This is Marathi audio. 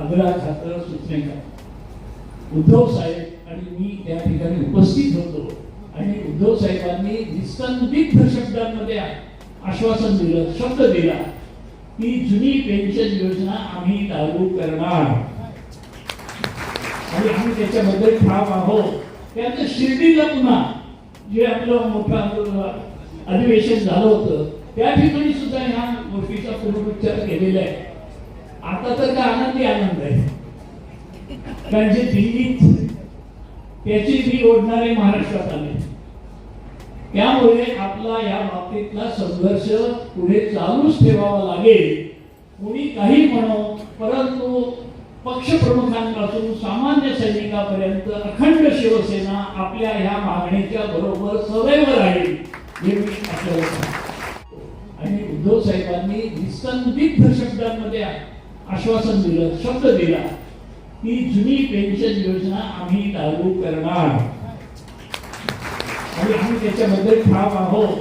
आग्रह खातर सूचनेचा उद्धव साहेब आणि मी त्या ठिकाणी उपस्थित होतो आणि उद्धव साहेबांनी निस्तंदिग्ध शब्दांमध्ये आश्वासन दिलं शब्द दिला की जुनी पेन्शन योजना आम्ही लागू करणार. आणि आम्ही त्याच्याबद्दल ठाम आहोत. त्यानंतर शिर्डीला पुन्हा जे आपलं मोठं अधिवेशन झालं होतं त्या ठिकाणी सुद्धा ह्या गोष्टीचा पुनरुच्चार केलेला आहे. आता तर काय आनंदी आनंद आहे. कारण जे दिल्लीत त्याची जी ओढणारे महाराष्ट्रात आले. त्यामुळे आपला या बाबतीतला संघर्ष पुढे चालूच ठेवावा लागेल. कोणी काही म्हणो परंतु पक्षप्रमुखांपासून सामान्य सैनिकापर्यंत अखंड शिवसेना आपल्या ह्या मागणीच्या बरोबर सदैव राहील हे मी आणि उद्धव साहेबांनी निसंदिग्ध शब्दांमध्ये आश्वासन दिलं शब्द दिला. की जुनी पेन्शन योजना आम्ही लागू करणार. आणि आम्ही त्याच्याबद्दल ठाम आहोत.